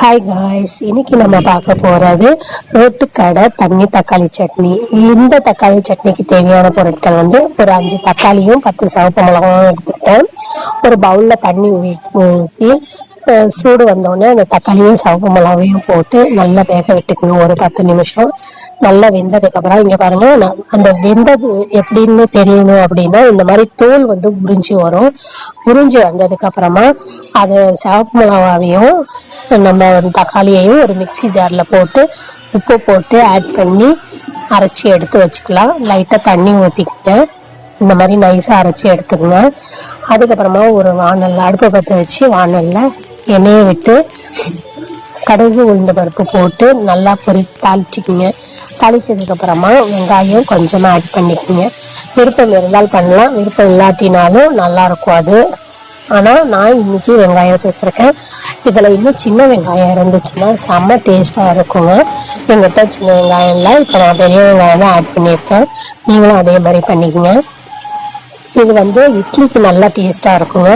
Hi guys இன்னைக்கு நம்ம பார்க்க போறது ரோட்டுக்கடை தண்ணி தக்காளி சட்னி. இந்த தக்காளி சட்னிக்கு தேவையான பொருட்கள் வந்து ஒரு அஞ்சு தக்காளியும் பத்து சிவப்பு மிளகாயும் எடுத்துக்கிட்டேன். ஒரு பவுல்ல தண்ணி ஊ- ஊற்றி சூடு வந்தோடனே அந்த தக்காளியும் சிவப்பு மிளகாவையும் போட்டு நல்லா வேக விட்டுக்கணும். ஒரு பத்து நிமிஷம். நல்லா வெந்ததுக்கு அப்புறம் இங்க பாருங்க அந்த வெந்தது எப்படின்னு தெரியணும் அப்படின்னா இந்த மாதிரி தோல் வந்து உறிஞ்சி வரும். உறிஞ்சி வந்ததுக்கு அப்புறமா அது சிவப்பு மிளகாவையும் நம்ம தக்காளியையும் ஒரு மிக்ஸி ஜார்ல போட்டு உப்பு போட்டு ஆட் பண்ணி அரைச்சி எடுத்து வச்சுக்கலாம். லைட்டா தண்ணி ஊத்திக்கிங்க. இந்த மாதிரி நைஸா அரைச்சி எடுத்துக்கங்க. அதுக்கப்புறமா ஒரு வானல்ல அடுப்பை பற்ற வச்சு வானல்ல எண்ணெயை விட்டு கடுகு உளுந்த பருப்பு போட்டு நல்லா பொரி தாளிச்சிக்கிங்க. தாளிச்சதுக்கு அப்புறமா வெங்காயம் கொஞ்சமா ஆட் பண்ணிக்கோங்க. விருப்பம் இருந்தால் பண்ணலாம். விருப்பம் இல்லாட்டினாலும் நல்லா இருக்கும் அது. ஆனால் நான் இன்னைக்கு வெங்காயம் சேர்த்துருக்கேன். இதில் இன்னும் சின்ன வெங்காயம் இருந்துச்சுன்னா செம்ம டேஸ்ட்டாக இருக்குங்க. எங்கிட்ட சின்ன வெங்காயம் இல்லை. இப்போ நான் பெரிய வெங்காயம் தான் ஆட் பண்ணியிருக்கேன். நீங்களும் அதே மாதிரி பண்ணிக்கங்க. இது வந்து இட்லிக்கு நல்லா டேஸ்ட்டாக இருக்குங்க.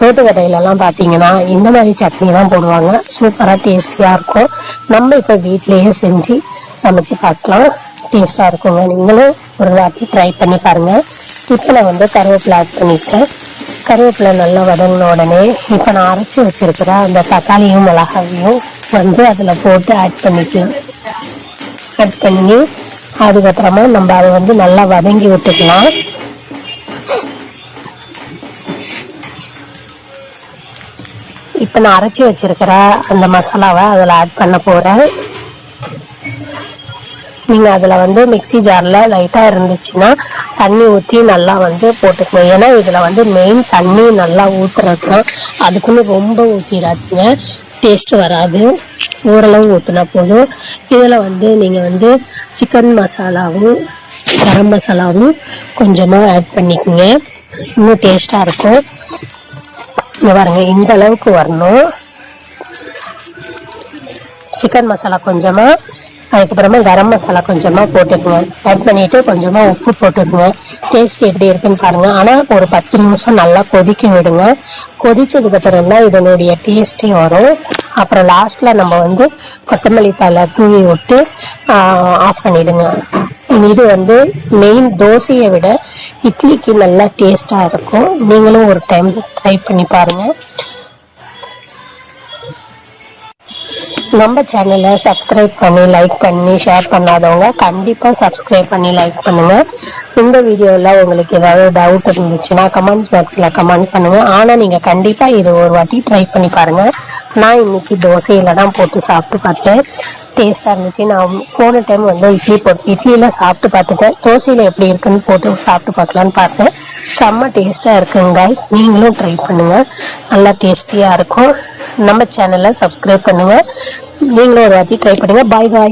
ரோட்டு கடையிலலாம் பார்த்தீங்கன்னா இந்த மாதிரி சட்னி தான் போடுவாங்க. சூப்பராக டேஸ்டியாக இருக்கும். நம்ம இப்போ வீட்லேயே செஞ்சு சமைச்சு பார்க்கலாம் டேஸ்ட்டாக இருக்குங்க. நீங்களும் ஒரு வாட்டி ட்ரை பண்ணி பாருங்கள் இப்போ நான் வந்து கருவேப்பிலை ஆட் பண்ணியிருக்கேன் கருவேப்பிலை நல்லா வதங்கின உடனே இப்போ நான் அரைச்சி வச்சிருக்கிற அந்த தக்காளியும் மிளகாயும் வந்து அதில் போட்டு ஆட் பண்ணிக்கலாம். ஆட் பண்ணி அதுக்கப்புறமா நம்ம அதை வந்து நல்லா வதங்கி விட்டுக்கலாம். இப்போ நான் அரைச்சி வச்சிருக்கிற அந்த மசாலாவை அதில் ஆட் பண்ண போகிறேன் நீங்கள் அதில் வந்து மிக்ஸி ஜாரில் லைட்டாக இருந்துச்சுன்னா தண்ணி ஊற்றி நல்லா வந்து போட்டுக்கணும் ஏன்னா இதில் வந்து மெயின் தண்ணி நல்லா ஊற்றுறது தான் அதுக்குன்னு ரொம்ப ஊற்றிடாதீங்க டேஸ்ட் வராது. ஓரளவு ஊற்றினா போதும். இதில் வந்து நீங்கள் வந்து சிக்கன் மசாலாவும் கரம் மசாலாவும் கொஞ்சமாக ஆட் பண்ணிக்கோங்க. இன்னும் டேஸ்ட்டாக இருக்கும். இங்க பாருங்க இந்த அளவுக்கு வரணும். சிக்கன் மசாலா கொஞ்சமா அதுக்கப்புறமா கரம் மசாலா கொஞ்சமாக போட்டுக்குங்க. ஆட் பண்ணிட்டு கொஞ்சமாக உப்பு போட்டுக்குங்க. டேஸ்ட் எப்படி இருக்குன்னு பாருங்க. ஆனால் ஒரு பத்து நிமிஷம் நல்லா கொதிக்க விடுங்க. கொதிச்சதுக்கு அப்புறம் தான் இதனுடைய டேஸ்டே வரும். அப்புறம் லாஸ்ட்ல நம்ம வந்து கொத்தமல்லி தலை தூவி விட்டு ஆஃப் பண்ணிடுங்க. இது வந்து மெயின் தோசையை விட இட்லிக்கு நல்லா டேஸ்டா இருக்கும். நீங்களும் ஒரு டைம் ட்ரை பண்ணி பாருங்க. நம்ம சேனலை சப்ஸ்கிரைப் பண்ணி லைக் பண்ணி ஷேர் பண்ணாதவங்க கண்டிப்பாக சப்ஸ்கிரைப் பண்ணி லைக் பண்ணுங்கள் இந்த வீடியோவில் உங்களுக்கு ஏதாவது டவுட் இருந்துச்சுன்னா கமெண்ட்ஸ் பாக்ஸில் கமெண்ட் பண்ணுங்கள் ஆனால் நீங்கள் கண்டிப்பாக இது ஒரு வாட்டி ட்ரை பண்ணி பாருங்க. நான் இன்னைக்கு தோசையில் தான் போட்டு சாப்பிட்டு பார்த்தேன். டேஸ்ட்டாக இருந்துச்சு. நான் போன டைம் வந்து இட்லி போட்டு இட்லியெல்லாம் சாப்பிட்டு பார்த்துட்டேன். தோசையில் எப்படி இருக்குன்னு போட்டு சாப்பிட்டு பார்க்கலான்னு பார்த்தேன். செம்ம டேஸ்ட்டாக இருக்குங்க கைஸ் நீங்களும் ட்ரை பண்ணுங்கள் நல்லா டேஸ்டியாக இருக்கும். நம்ம சேனலை சப்ஸ்கிரைப் பண்ணுங்கள் நீங்களும் ஒரு வாட்டி ட்ரை பண்ணுங்க. பாய் பாய்